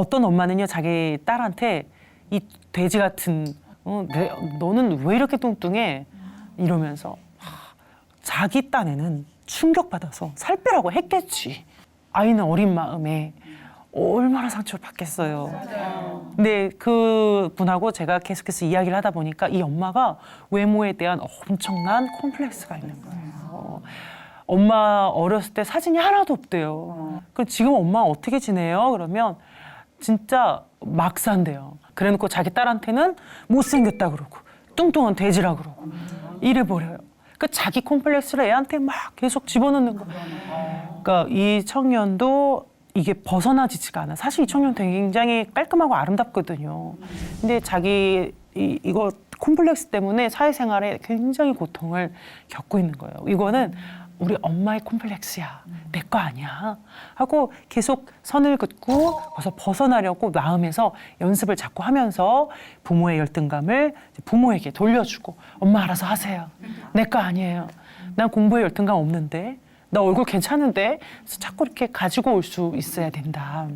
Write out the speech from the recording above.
어떤 엄마는요 자기 딸한테 이 돼지 같은 어, 내, 너는 왜 이렇게 뚱뚱해 이러면서 하, 자기 딴에는 충격받아서 살 빼라고 했겠지 아이는 어린 마음에 얼마나 상처를 받겠어요. 근데 그 분하고 제가 계속해서 이야기를 하다 보니까 이 엄마가 외모에 대한 엄청난 콤플렉스가 있는 거예요. 엄마 어렸을 때 사진이 하나도 없대요. 그럼 지금 엄마 어떻게 지내요? 그러면 진짜 막 산대요. 그래놓고 자기 딸한테는 못생겼다 그러고 뚱뚱한 돼지라 그러고 이래 버려요. 그 자기 콤플렉스를 애한테 막 계속 집어넣는 거. 그러니까 이 청년도 이게 벗어나지지가 않아. 사실 이 청년 굉장히 깔끔하고 아름답거든요. 근데 자기 이, 이거 콤플렉스 때문에 사회생활에 굉장히 고통을 겪고 있는 거예요. 이거는 우리 엄마의 콤플렉스야. 내 거 아니야. 하고 계속 선을 긋고 벌써 벗어나려고 마음에서 연습을 자꾸 하면서 부모의 열등감을 부모에게 돌려주고 엄마 알아서 하세요. 내 거 아니에요. 난 공부에 열등감 없는데 나 얼굴 괜찮은데 자꾸 이렇게 가지고 올 수 있어야 된다.